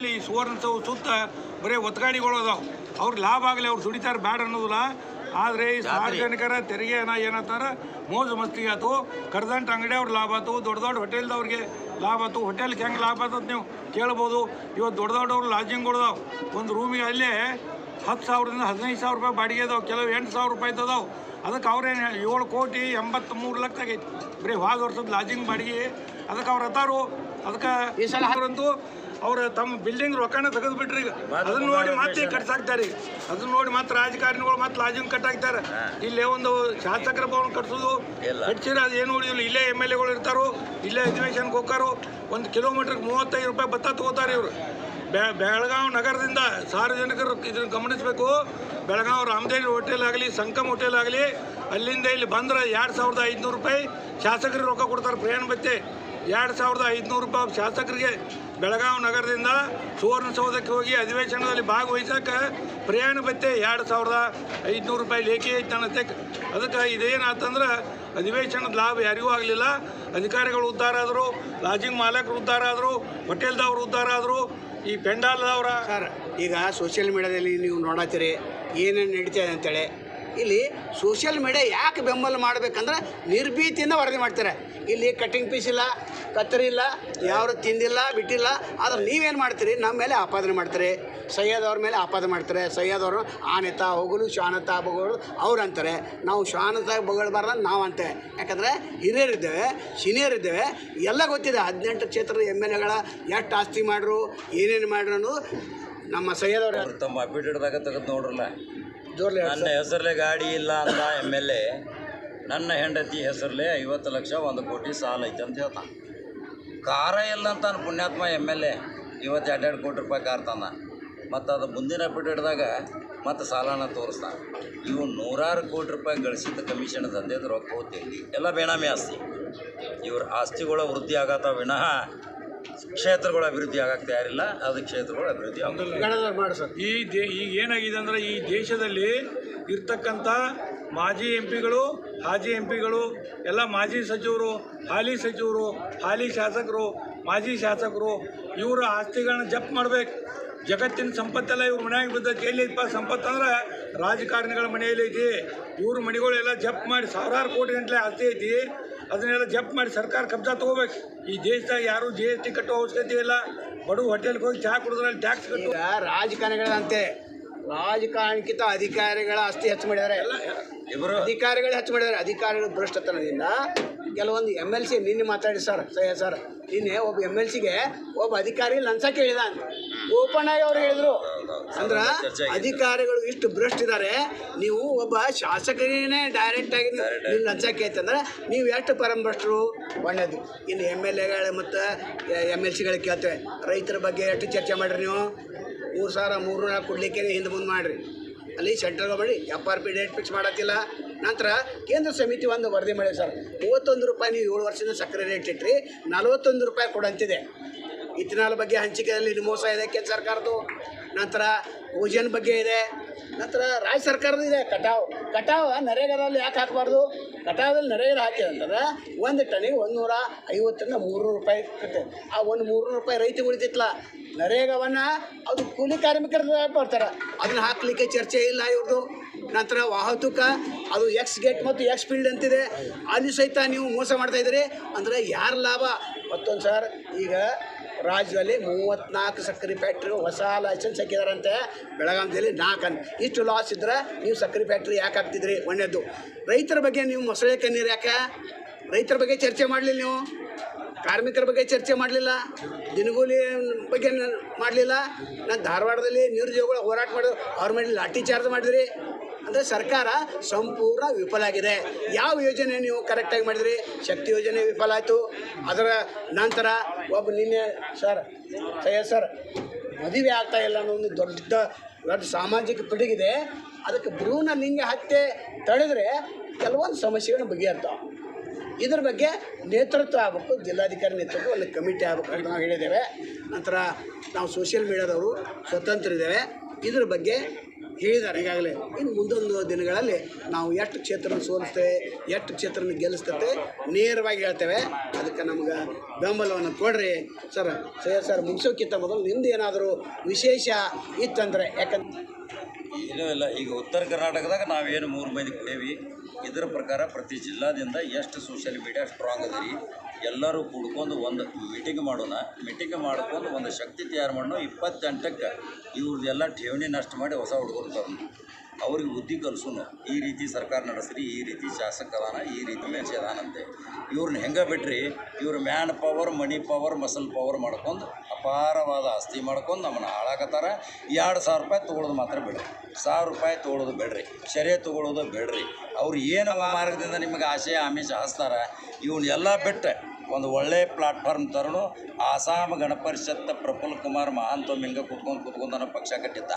ಇಲ್ಲಿ ಸುವರ್ಣಸೌಧ ಸುತ್ತ ಬರೀ ಒತ್ತಗಾಡಿಗಳು ಅದಾವ. ಅವ್ರು ಲಾಭ ಆಗಲಿ ಅವ್ರು ದುಡಿತಾರೆ ಬ್ಯಾಡ ಅನ್ನೋದಿಲ್ಲ. ಆದರೆ ಈ ಸಾರ್ವಜನಿಕರ ತೆರಿಗೆ ಏನ ಏನಂತಾರ ಮೋಜು ಮಸ್ತಿ ಆತು. ಕರ್ದಂಟ ಅಂಗಡಿ ಅವ್ರ ಲಾಭ ಆಯ್ತು ದೊಡ್ಡ ದೊಡ್ಡ ಹೋಟೆಲ್ದವ್ರಿಗೆ ಲಾಭ ಆಯ್ತು ಹೋಟೆಲ್ಗೆ ಹೆಂಗೆ ಲಾಭ ಆಯ್ತದ ನೀವು ಕೇಳ್ಬೋದು. ಇವತ್ತು ದೊಡ್ಡ ದೊಡ್ಡವ್ರು ಲಾಡ್ಜಿಂಗ್ಗಳದಾವ್ ಒಂದು ರೂಮಿಗೆ ಅಲ್ಲೇ ಹತ್ತು ಸಾವಿರದಿಂದ ಹದಿನೈದು ಸಾವಿರ ರೂಪಾಯಿ ಬಾಡಿಗೆ ಅದಾವ. ಕೆಲವು ಎಂಟು ಸಾವಿರ ರೂಪಾಯಿ ಅದಾವ. ಅದಕ್ಕೆ ಅವ್ರೇನು ಏಳು ಕೋಟಿ ಎಂಬತ್ತು ಮೂರು ಲಕ್ಷ ಆಗೈತಿ. ಬರೀ ಹೋದ ವರ್ಷದ ಲಾಡ್ಜಿಂಗ್ ಬಾಡಿಗೆ. ಅದಕ್ಕೆ ಅವ್ರು ಅದಾರು ಅದಕ್ಕೆ ಈ ಸಲ ಅವರಂತೂ ಅವ್ರ ತಮ್ಮ ಬಿಲ್ಡಿಂಗ್ ರೊಕ್ಕನ ತೆಗೆದು ಬಿಟ್ರಿ ಈಗ ಅದನ್ನ ನೋಡಿ ಮತ್ತೆ ಕಟ್ಸಾಕ್ತಾರೆ ಈಗ. ಅದನ್ನ ನೋಡಿ ಮತ್ತೆ ರಾಜಕಾರಣಿಗಳು ಮತ್ತೆ ಲಾಜಿಂಗ್ ಕಟ್ಟಾಕ್ತಾರೆ. ಇಲ್ಲೇ ಒಂದು ಶಾಸಕರ ಭವನ ಕಟ್ಸೋದು. ಕಟ್ಸಿರ ಅದು ಏನು ಉಳಿದಿಲ್ಲ. ಇಲ್ಲೇ ಎಂ ಎಲ್ ಎಗಳು ಇರ್ತಾರೋ ಇಲ್ಲೇ ಅಧಿವೇಶನಕ್ಕೆ ಹೋಗ್ತಾರೋ. ಒಂದು ಕಿಲೋಮೀಟರ್ಗೆ ಮೂವತ್ತೈದು ರೂಪಾಯಿ ಭತ್ತ ತಗೋತಾರೆ ಇವರು. ಬೆಳಗಾವಿ ನಗರದಿಂದ ಸಾರ್ವಜನಿಕರು ಇದನ್ನು ಗಮನಿಸಬೇಕು. ಬೆಳಗಾವಿ ರಾಮದೇವಿ ಹೋಟೆಲ್ ಆಗಲಿ ಸಂಕಮ್ ಹೋಟೆಲ್ ಆಗಲಿ ಅಲ್ಲಿಂದ ಇಲ್ಲಿ ಬಂದ್ರೆ ಎರಡು ಸಾವಿರದ ಐದುನೂರು ರೂಪಾಯಿ ಶಾಸಕರಿಗೆ ರೊಕ್ಕ ಕೊಡ್ತಾರೆ. ಪ್ರಯಾಣ ಬತ್ತೆ ಎರಡು ಸಾವಿರದ ಐದುನೂರು ರೂಪಾಯಿ ಶಾಸಕರಿಗೆ ಬೆಳಗಾವಿ ನಗರದಿಂದ ಸುವರ್ಣಸೌಧಕ್ಕೆ ಹೋಗಿ ಅಧಿವೇಶನದಲ್ಲಿ ಭಾಗವಹಿಸಕ್ಕೆ ಪ್ರಯಾಣ ಬತ್ತೆ ಎರಡು ಸಾವಿರದ ಐದುನೂರು ರೂಪಾಯಿ ಲೇಖಿ ಐತನತ್ತೆ ಅದಕ್ಕೆ ಇದೇನಾತಂದ್ರೆ ಅಧಿವೇಶನದ ಲಾಭ ಯಾರಿಗೂ ಆಗಲಿಲ್ಲ. ಅಧಿಕಾರಿಗಳು ಉದ್ಧಾರ ಆದರು, ಲಾಜಿಂಗ್ ಮಾಲಕರು ಉದ್ಧಾರ ಆದರು ಹೋಟೆಲ್ದವ್ರು ಉದ್ಧಾರ ಆದರು, ಈ ಪೆಂಡಾಲ್ದವ್ರ. ಸರ್, ಈಗ ಸೋಷಿಯಲ್ ಮೀಡಿಯಾದಲ್ಲಿ ನೀವು ನೋಡತ್ತೀರಿ, ಏನೇನು ನಡೀತಾ ಇದೆ ಅಂತೇಳಿ. ಇಲ್ಲಿ ಸೋಷಿಯಲ್ ಮೀಡಿಯಾ ಯಾಕೆ ಬೆಂಬಲ ಮಾಡಬೇಕಂದ್ರೆ ನಿರ್ಭೀತಿಯಿಂದ ವರದಿ ಮಾಡ್ತಾರೆ. ಇಲ್ಲಿ ಕಟ್ಟಿಂಗ್ ಪೀಸ್ ಇಲ್ಲ ಕತ್ತರಿ ಇಲ್ಲ ಯಾರು ತಿಂದಿಲ್ಲ ಬಿಟ್ಟಿಲ್ಲ ಆದ್ರೆ ನೀವೇನು ಮಾಡ್ತೀರಿ? ನಮ್ಮ ಮೇಲೆ ಆಪಾದನೆ ಮಾಡ್ತಾರೆ. ಸೈಯದ್ ಅವ್ರ ಮೇಲೆ ಆಪಾದನೆ ಮಾಡ್ತಾರೆ. ಸೈಯದ್ ಅವರು ಆನೆತ ಹೋಗಲು ಶಾನತ ಬಗಳು ಅವ್ರು ಅಂತಾರೆ ನಾವು ಶಾನತ ಬಗಳ್ಬಾರ್ದ ನಾವು ಅಂತೆ ಯಾಕಂದರೆ ಹಿರಿಯರಿದ್ದೇವೆ ಸೀನಿಯರ್ ಇದ್ದೇವೆ ಎಲ್ಲ ಗೊತ್ತಿದೆ ಹದಿನೆಂಟು ಕ್ಷೇತ್ರದ ಎಂ ಎಲ್ ಎಗಳ ಎಷ್ಟು ಆಸ್ತಿ ಮಾಡ್ರು ಏನೇನು ಮಾಡ್ರು ನಮ್ಮ ಅವ್ರು ತಮ್ಮ ಅಫಿಡೇಟ್ದಾಗ ತೆಗೆದು ನೋಡ್ರಲ್ಲ. ಜೋರ್ಲಿ ನನ್ನ ಹೆಸರಲ್ಲೇ ಗಾಡಿ ಇಲ್ಲ ಅಂತ ಎಂ ಎಲ್ ಎ. ನನ್ನ ಹೆಂಡತಿ ಹೆಸರಲ್ಲೇ ಐವತ್ತು ಲಕ್ಷ ಒಂದು ಕೋಟಿ ಸಾಲ ಐತೆ ಅಂತ ಹೇಳ್ತಾನೆ. ಕಾರ ಇಲ್ಲ ಅಂತ ನಾನು ಪುಣ್ಯಾತ್ಮ ಎಂ ಎಲ್ ಎ. ಇವತ್ತು ಎರಡೆರಡು ಕೋಟಿ ರೂಪಾಯಿ ಕಾರ್ ತಂದ. ಮತ್ತು ಅದು ಮುಂದಿನ ಅಫಿಡೇಟ್ದಾಗ ಮತ್ತು ಸಾಲನ ತೋರಿಸ್ತಾನೆ. ಇವು ನೂರಾರು ಕೋಟಿ ರೂಪಾಯಿ ಗಳಿಸಿದ್ದ ಕಮಿಷನ್ ದಂಧೆದ ರೊಕ್ಕ ಹೋಗ್ತಿರ್ಲಿ ಎಲ್ಲ ಬೇನಾಮಿ ಆಸ್ತಿ. ಇವ್ರ ಆಸ್ತಿಗಳ ವೃದ್ಧಿ ಆಗತ್ತ ವಿನಃ ಕ್ಷೇತ್ರಗಳ ಅಭಿವೃದ್ಧಿ ಆಗಕ್ಕೆ ತಯಾರಿಲ್ಲ. ಅದು ಕ್ಷೇತ್ರಗಳ ಅಭಿವೃದ್ಧಿ ಸರ್. ಈ ದೇ ಈಗ ಏನಾಗಿದೆ ಅಂದರೆ ಈ ದೇಶದಲ್ಲಿ ಇರ್ತಕ್ಕಂಥ ಮಾಜಿ ಎಂ ಪಿಗಳು ಹಾಜಿ ಎಂ ಪಿಗಳು ಎಲ್ಲ ಮಾಜಿ ಸಚಿವರು, ಹಾಲಿ ಸಚಿವರು, ಹಾಲಿ ಶಾಸಕರು, ಮಾಜಿ ಶಾಸಕರು, ಇವರ ಆಸ್ತಿಗಳನ್ನ ಜಪ್ ಮಾಡ್ಬೇಕು. ಜಗತ್ತಿನ ಸಂಪತ್ತೆಲ್ಲ ಇವ್ರ ಮನ್ಯಾಗ ಬಿದ್ದೈತಿ ಎಲ್ಲಿಪ್ಪ ಸಂಪತ್ತು ಅಂದ್ರೆ ರಾಜಕಾರಣಿಗಳ ಮನೆಯಲ್ಲಿ ಐತಿ. ಇವ್ರ ಮನೆಗಳೆಲ್ಲ ಜಪ್ ಮಾಡಿ ಸಾವಿರಾರು ಕೋಟಿ ಗಂಟಲೆ ಆಸ್ತಿ ಐತಿ. ಅದನ್ನೆಲ್ಲ ಜಪ್ ಮಾಡಿ ಸರ್ಕಾರ ಕಬ್ಜಾ ತಗೋಬೇಕು. ಈ ದೇಶದಾಗ ಯಾರು ಜಿ ಎಸ್ ಟಿ ಕಟ್ಟೋ ಅವಶ್ಯಕತೆ ಇಲ್ಲ. ಬಡವ ಹೋಟೆಲ್ಗೆ ಹೋಗಿ ಚಹಾ ಕುಡಿದ್ರಲ್ಲಿ ಟ್ಯಾಕ್ಸ್ ಕಟ್ಟು. ರಾಜಕಾರಣಿಗಳಂತೆ ರಾಜಕಾರಣಕ್ಕಿಂತ ಅಧಿಕಾರಿಗಳ ಆಸ್ತಿ ಹೆಚ್ಚು ಮಾಡಿದ್ದಾರೆ. ಇವರು ಅಧಿಕಾರಿಗಳು ಹೆಚ್ಚು ಮಾಡಿದ್ದಾರೆ. ಅಧಿಕಾರಿಗಳು ಭ್ರಷ್ಟತನದಿಂದ ಕೆಲವೊಂದು ಎಂ ಎಲ್ ಸಿ ನಿನ್ನೆ ಮಾತಾಡಿ ಸರ್ ಸಯ್ಯ ಸರ್. ನಿನ್ನೆ ಒಬ್ಬ ಎಂ ಎಲ್ ಸಿಗೆ ಒಬ್ಬ ಅಧಿಕಾರಿ ಲಂಚ ಕೇಳಿದ ಅಂತ ಓಪನ್ ಆಗಿ ಅವ್ರು ಹೇಳಿದ್ರು. ಅಂದ್ರೆ ಅಧಿಕಾರಿಗಳು ಇಷ್ಟು ಭ್ರಷ್ಟ ಇದ್ದಾರೆ ನೀವು ಒಬ್ಬ ಶಾಸಕರಿನೇ ಡೈರೆಕ್ಟ್ ಆಗಿ ನೀವು ನೀವು ಲಂಚ ಕೇಳ್ತಂದ್ರೆ ನೀವು ಎಷ್ಟು ಪರಂಭ್ರಷ್ಟರು ಒಳ್ಳೇದು. ಇನ್ನು ಎಂ ಎಲ್ ಎಗಳು ಮತ್ತು ಎಂ ಎಲ್ ಸಿಗಳು ಕೇಳ್ತೇವೆ. ರೈತರ ಬಗ್ಗೆ ಎಷ್ಟು ಚರ್ಚೆ ಮಾಡಿರಿ ನೀವು? ಮೂರು ಸಾವಿರ, ಮೂರು ನಾಲ್ಕು ಕೊಡಲಿಕ್ಕೆ ಹಿಂದೆ ಮುಂದೆ ಮಾಡಿರಿ. ಅಲ್ಲಿ central government F R P date fix ಮಾಡತ್ತಿಲ್ಲ. ನಂತರ ಕೇಂದ್ರ ಸಮಿತಿ ಒಂದು ವರದಿ ಮಾಡಿ ಸರ್. ಮೂವತ್ತೊಂದು ರೂಪಾಯಿ ನೀವು ಏಳು ವರ್ಷದಿಂದ ಸಕ್ಕರೆ ರೇಟ್ ಇಟ್ರಿ, ನಲವತ್ತೊಂದು ರೂಪಾಯಿ ಕೊಡಂತಿದೆ. ಇಥನಾಲ್ ಬಗ್ಗೆ ಹಂಚಿಕೆಯಲ್ಲಿ ಮೋಸ ಇದೆ ಕೇಂದ್ರ ಸರ್ಕಾರದ್ದು. ನಂತರ ಓಜನ್ ಬಗ್ಗೆ ಇದೆ. ನಂತರ ರಾಜ್ಯ ಸರ್ಕಾರದ ಇದೆ, ಕಟಾವು. ಕಟಾವ್ ನರೇಗಾದಲ್ಲಿ ಯಾಕೆ ಹಾಕಬಾರ್ದು? ಕಟಾವದಲ್ಲಿ ನರೇಗಾ ಹಾಕಿದೆ ಅಂತಂದ್ರೆ ಒಂದು ಟನಿಗೆ ಒಂದು ನೂರ ಐವತ್ತರಿಂದ ಮೂರು ರೂಪಾಯಿ ಕಟ್ಟೆ ಆ ಒಂದು ಮೂರು ರೂಪಾಯಿ ರೈತ ಉಳಿತಿತ್ತಲ್ಲ ನರೇಗಾವನ್ನು ಅದು ಕೂಲಿ ಕಾರ್ಮಿಕರ ಬರ್ತಾರೆ ಅದನ್ನ ಹಾಕ್ಲಿಕ್ಕೆ ಚರ್ಚೆ ಇಲ್ಲ ಇವ್ರದ್ದು ನಂತರ ವಾಹತುಕ, ಅದು ಎಕ್ಸ್ ಗೇಟ್ ಮತ್ತು ಎಕ್ಸ್ ಫೀಲ್ಡ್ ಅಂತಿದೆ. ಅಲ್ಲಿ ಸಹಿತ ನೀವು ಮೋಸ ಮಾಡ್ತಾ ಇದ್ದೀರಿ. ಅಂದರೆ ಯಾರ ಲಾಭ? ಮತ್ತೊಂದು ಸರ್, ಈಗ ರಾಜ್ಯದಲ್ಲಿ ಮೂವತ್ನಾಲ್ಕು ಸಕ್ಕರೆ ಫ್ಯಾಕ್ಟ್ರಿ ಹೊಸ ಲೈಸೆನ್ಸ್ ಹಾಕಿದಾರಂತೆ. ಬೆಳಗಾವಿಯಲ್ಲಿ ನಾಲ್ಕು ಇಷ್ಟು ಲಾಸ್ ಇದ್ರೆ ನೀವು ಸಕ್ಕರೆ ಫ್ಯಾಕ್ಟ್ರಿ ಯಾಕೆ ಹಾಕ್ತಿದ್ರಿ? ಒಳ್ಳೆಯದು ರೈತರ ಬಗ್ಗೆ ನೀವು ಮೊಸಳೆ ಕಣ್ಣೀರು ಯಾಕೆ? ರೈತರ ಬಗ್ಗೆ ಚರ್ಚೆ ಮಾಡಲಿಲ್ಲ ನೀವು? ಕಾರ್ಮಿಕರ ಬಗ್ಗೆ ಚರ್ಚೆ ಮಾಡಲಿಲ್ಲ, ದಿನಗೂಲಿ ಬಗ್ಗೆ ಮಾಡಲಿಲ್ಲ. ನಾನು ಧಾರವಾಡದಲ್ಲಿ ನಿರುದ್ಯೋಗಿಗಳ ಹೋರಾಟ ಮಾಡಿ, ಅವ್ರ ಮೇಲೆ ಲಾಠಿ ಚಾರ್ಜ್ ಮಾಡಿದ್ರಿ. ಅಂದರೆ ಸರ್ಕಾರ ಸಂಪೂರ್ಣ ವಿಫಲ ಆಗಿದೆ. ಯಾವ ಯೋಜನೆ ನೀವು ಕರೆಕ್ಟಾಗಿ ಮಾಡಿದ್ರಿ? ಶಕ್ತಿ ಯೋಜನೆ ವಿಫಲ ಆಯಿತು. ಅದರ ನಂತರ ಒಬ್ಬ ನಿನ್ನೆ ಸರ್ ಸರ್, ಮದುವೆ ಆಗ್ತಾ ಇಲ್ಲ ಅನ್ನೋ ಒಂದು ದೊಡ್ಡ ದೊಡ್ಡ ಸಾಮಾಜಿಕ ಪಿಡುಗಿದೆ. ಅದಕ್ಕೆ ಭ್ರೂಣ ನಿಂಗೆ ಹತ್ತೆ ತಡೆದ್ರೆ ಕೆಲವೊಂದು ಸಮಸ್ಯೆಗಳನ್ನ ಬಗೆಹರ್ತಾವೆ. ಇದ್ರ ಬಗ್ಗೆ ನೇತೃತ್ವ ಆಗಬೇಕು, ಜಿಲ್ಲಾಧಿಕಾರಿ ನೇತೃತ್ವ, ಅಲ್ಲಿ ಕಮಿಟಿ ಆಗಬೇಕು ಅಂತ ನಾವು ಹೇಳಿದ್ದೇವೆ. ನಂತರ ನಾವು ಸೋಷಿಯಲ್ ಮೀಡಿಯಾದವರು ಸ್ವತಂತ್ರ ಇದ್ದೇವೆ ಇದ್ರ ಬಗ್ಗೆ ಹೇಳಿದ್ದಾರೆ. ಈಗಾಗಲೇ ಇನ್ನು ಮುಂದೊಂದು ದಿನಗಳಲ್ಲಿ ನಾವು ಎಷ್ಟು ಕ್ಷೇತ್ರನ ಸೋಲಿಸ್ತೇವೆ, ಎಷ್ಟು ಕ್ಷೇತ್ರನ ಗೆಲ್ಲಿಸ್ತೇವೆ ನೇರವಾಗಿ ಹೇಳ್ತೇವೆ. ಅದಕ್ಕೆ ನಮ್ಗೆ ಬೆಂಬಲವನ್ನು ಕೊಡ್ರಿ. ಸರ್ ಸರ್ ಮುಗಿಸೋಕ್ಕಿಂತ ಮೊದಲು ನಿಮ್ದು ಏನಾದರೂ ವಿಶೇಷ ಇತ್ತಂದರೆ ಯಾಕಂದ್ರೆ ಏನೂ ಇಲ್ಲ. ಈಗ ಉತ್ತರ ಕರ್ನಾಟಕದಾಗ ನಾವೇನು ಮೂರು ಮಂದಿ ಕೊಡೇವಿ. ಇದರ ಪ್ರಕಾರ ಪ್ರತಿ ಜಿಲ್ಲಾದಿಂದ ಎಷ್ಟು ಸೋಷಿಯಲ್ ಮೀಡಿಯಾ ಸ್ಟ್ರಾಂಗ್ ಅದ ಎಲ್ಲರೂ ಕೂಡ್ಕೊಂಡು ಒಂದು ಮೀಟಿಂಗ್ ಮಾಡೋಣ. ಮೀಟಿಂಗ್ ಮಾಡ್ಕೊಂಡು ಒಂದು ಶಕ್ತಿ ತಯಾರು ಮಾಡೋಣ. ಇಪ್ಪತ್ತೆಂಟಕ್ಕೆ ಇವ್ರದ್ದೆಲ್ಲ ಠೇವಣಿ ನಷ್ಟ ಮಾಡಿ ಹೊಸ ಹುಡುಗರು ತರೋಣ ಅವ್ರಿಗೆ ಬುದ್ಧಿ ಕಲ್ಸೋಣ ಈ ರೀತಿ ಸರ್ಕಾರ ನಡೆಸ್ರಿ, ಈ ರೀತಿ ಶಾಸಕ ಅದಾನ, ಈ ರೀತಿ ಮೆನ್ಸಿ ಅದಾನಂತೆ ಇವ್ರನ್ನ ಹೆಂಗೆ ಬಿಟ್ರಿ? ಇವ್ರು man power money power muscle power ಮಾಡ್ಕೊಂಡು ಅಪಾರವಾದ ಆಸ್ತಿ ಮಾಡ್ಕೊಂಡು ನಮ್ಮನ್ನ ಹಾಳಾಕತ್ತಾರ. ಎರಡು ಸಾವಿರ ರೂಪಾಯಿ ತೊಗೊಳೋದು ಮಾತ್ರ ಬಿಡ್ರಿ. ಸಾವಿರ ರೂಪಾಯಿ ತೊಗೊಳೋದು ಬೇಡ್ರಿ. ಶರೀರ ತೊಗೊಳೋದು ಬೇಡ್ರಿ. ಅವ್ರು ಏನು ಮಾರ್ಗದಿಂದ ನಿಮಗೆ ಆಸೆ, ಆಮಿಷ ಹಾಸ್ತಾರೆ? ಇವನ್ನೆಲ್ಲ ಬಿಟ್ಟು ಒಂದು ಒಳ್ಳೆ ಪ್ಲಾಟ್ಫಾರ್ಮ್ ತರಲು ಆಸಾಮ್ ಗಣಪರಿಷತ್ ಪ್ರಫುಲ್ ಕುಮಾರ್ ಮಹಾಂತ ಮಿಂಗ ಕುತ್ಕೊಂಡು ಕುತ್ಕೊಂಡು ಪಕ್ಷ ಕಟ್ಟಿದ್ದ.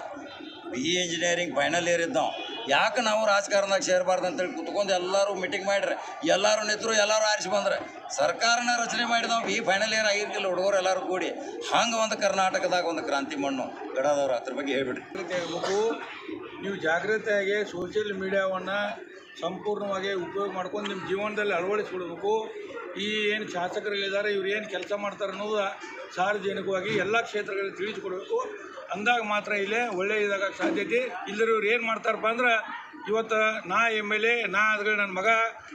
B E engineering final year ಇದ್ದವು ಯಾಕೆ ನಾವು ರಾಜಕಾರಣದಾಗ ಸೇರಬಾರ್ದು ಅಂತೇಳಿ ಕುತ್ಕೊಂಡು ಎಲ್ಲರೂ ಮೀಟಿಂಗ್ ಮಾಡ್ರಿ ಎಲ್ಲರೂ ನಿಂತರು, ಎಲ್ಲರೂ ಆರಿಸಿ ಬಂದ್ರೆ. ಸರ್ಕಾರನ ರಚನೆ ಮಾಡಿದವು ಬಿ ಫೈನಲ್ ಇಯರ್ ಆಗಿರ್ತಿಲ್ಲ ಹುಡುಗರು ಎಲ್ಲರೂ ಕೂಡಿ ಹಂಗೆ ಒಂದು ಕರ್ನಾಟಕದಾಗ ಒಂದು ಕ್ರಾಂತಿ ಮಣ್ಣು. ಗಡದವ್ರು ಅದ್ರ ಬಗ್ಗೆ ಹೇಳ್ಬಿಡ್ರಿ. ನೀವು ಜಾಗೃತಿಯಾಗಿ ಸೋಷಿಯಲ್ ಮೀಡಿಯಾವನ್ನು ಸಂಪೂರ್ಣವಾಗಿ ಉಪಯೋಗ ಮಾಡ್ಕೊಂಡು ನಿಮ್ಮ ಜೀವನದಲ್ಲಿ ಅಳವಡಿಸ್ಕೊಳ್ಬೇಕು. ಈ ಏನು ಶಾಸಕರುಗಳಿದ್ದಾರೆ ಇವ್ರು ಏನು ಕೆಲಸ ಮಾಡ್ತಾರೆ ಅನ್ನೋದು ಸಾರ್ವಜನಿಕವಾಗಿ ಎಲ್ಲ ಕ್ಷೇತ್ರಗಳಲ್ಲಿ ತಿಳಿಸ್ಕೊಡ್ಬೇಕು. ಅಂದಾಗ ಮಾತ್ರ ಇಲ್ಲೇ ಒಳ್ಳೆಯ ಇದಾಗ ಸಾಧ್ಯತೆ. ಇಲ್ಲರೂ ಇವ್ರು ಏನು ಮಾಡ್ತಾರಪ್ಪ ಅಂದ್ರೆ ಇವತ್ತು ನಾ ಎಂ ಎಲ್ ಎ, ನಾ ಆದ್ಗಳು ನನ್ನ ಮಗ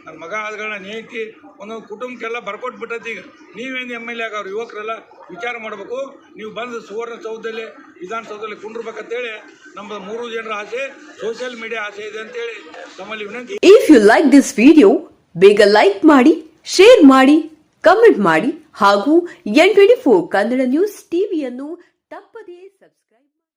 ನನ್ನ ಮಗ ಆದ್ಗಳು ನನ್ನ ಹೆಂಡತಿ ಒಂದೊಂದು ಕುಟುಂಬಕ್ಕೆಲ್ಲ ಬರ್ಕೊಟ್ಟು ಬಿಟ್ಟೈತಿ ಈಗ. ನೀವೇನು ಎಂ ಎಲ್ ಎ ಆಗವ್ರು, ಯುವಕರೆಲ್ಲ ವಿಚಾರ ಮಾಡಬೇಕು. ನೀವು ಬಂದು ಸುವರ್ಣಸೌಧದಲ್ಲಿ ವಿಧಾನಸೌಧದಲ್ಲಿ ಕುಂಡ್ರಬೇಕಂತೇಳಿ ನಮ್ಮ ಮೂರು ಜನರ ಆಸೆ, ಸೋಷಿಯಲ್ ಮೀಡಿಯಾ ಆಸೆ ಇದೆ ಅಂತೇಳಿ ತಮ್ಮಲ್ಲಿ ವಿನಂತಿ. If you like this video ಬೇಗ ಲೈಕ್ ಮಾಡಿ ಶೇರ್ ಮಾಡಿ ಕಮೆಂಟ್ ಮಾಡಿ ಹಾಗೂ N twenty four Kannada news ಟಿವಿಯನ್ನು